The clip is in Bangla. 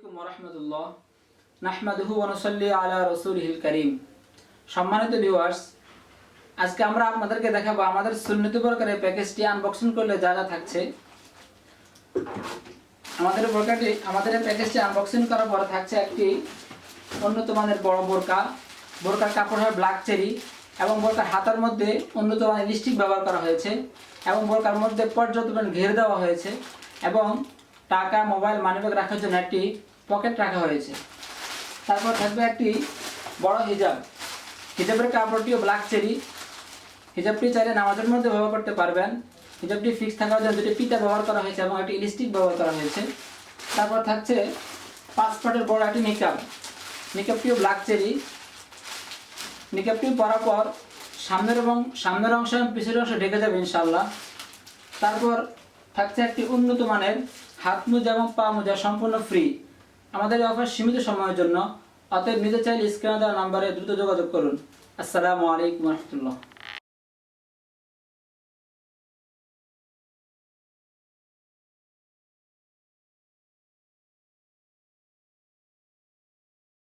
আলাইকুম নাহমাদুহু ওনসল্লি আলা রসুলহিল করিম। সম্মানিত ভিউয়ার্স আজকে আমরা আপনাদেরকে দেখাবো আমাদের সুন্নতি প্রকারের প্যাকেজটি আনবক্সিং করলে যা যা থাকছে। আমাদের আমাদের প্যাকেজটি আনবক্সিং করার পরে থাকছে একটি উন্নত মানের বড় বোরকা। বোরকার কাপড় হয় ব্ল্যাক চেরি এবং বোরকার হাতার মধ্যে উন্নত মানের ব্যবহার করা হয়েছে এবং বোরকার মধ্যে পরিমাণ ঘের দেওয়া হয়েছে এবং টাকা মোবাইল মানিব্যাগ রাখার জন্য একটি পকেট রাখা হয়েছে। তারপর থাকবে একটি বড় হিজাব। হিজাবের কাপড়টিও ব্ল্যাক চেরি হিজাবটি চাইলে নামাজের মধ্যে ব্যবহার করতে পারবেন। হিজাবটি ফিক্স থাকার জন্য দুটি পিতা ব্যবহার করা হয়েছে এবং একটি ইলিস্টিক ব্যবহার করা হয়েছে। তারপর থাকছে পাসপোর্টের বড় একটি নিকাব নিকাবটিও ব্ল্যাক চেরি নিকাবটি পরার পর সামনের এবং সামনের অংশ এবং পিছের অংশ ঢেকে যাবে ইনশাল্লাহ তারপর থাকছে একটি উন্নত মানের হাত মোজা এবং পা মোজা সম্পূর্ণ ফ্রি আমাদের অফার সীমিত সময়ের জন্য। অতএব নিতে চাইলে স্ক্রিনে দেওয়া নাম্বারে দ্রুত যোগাযোগ করুন। আসসালামু আলাইকুম রহমতুল্লাহ।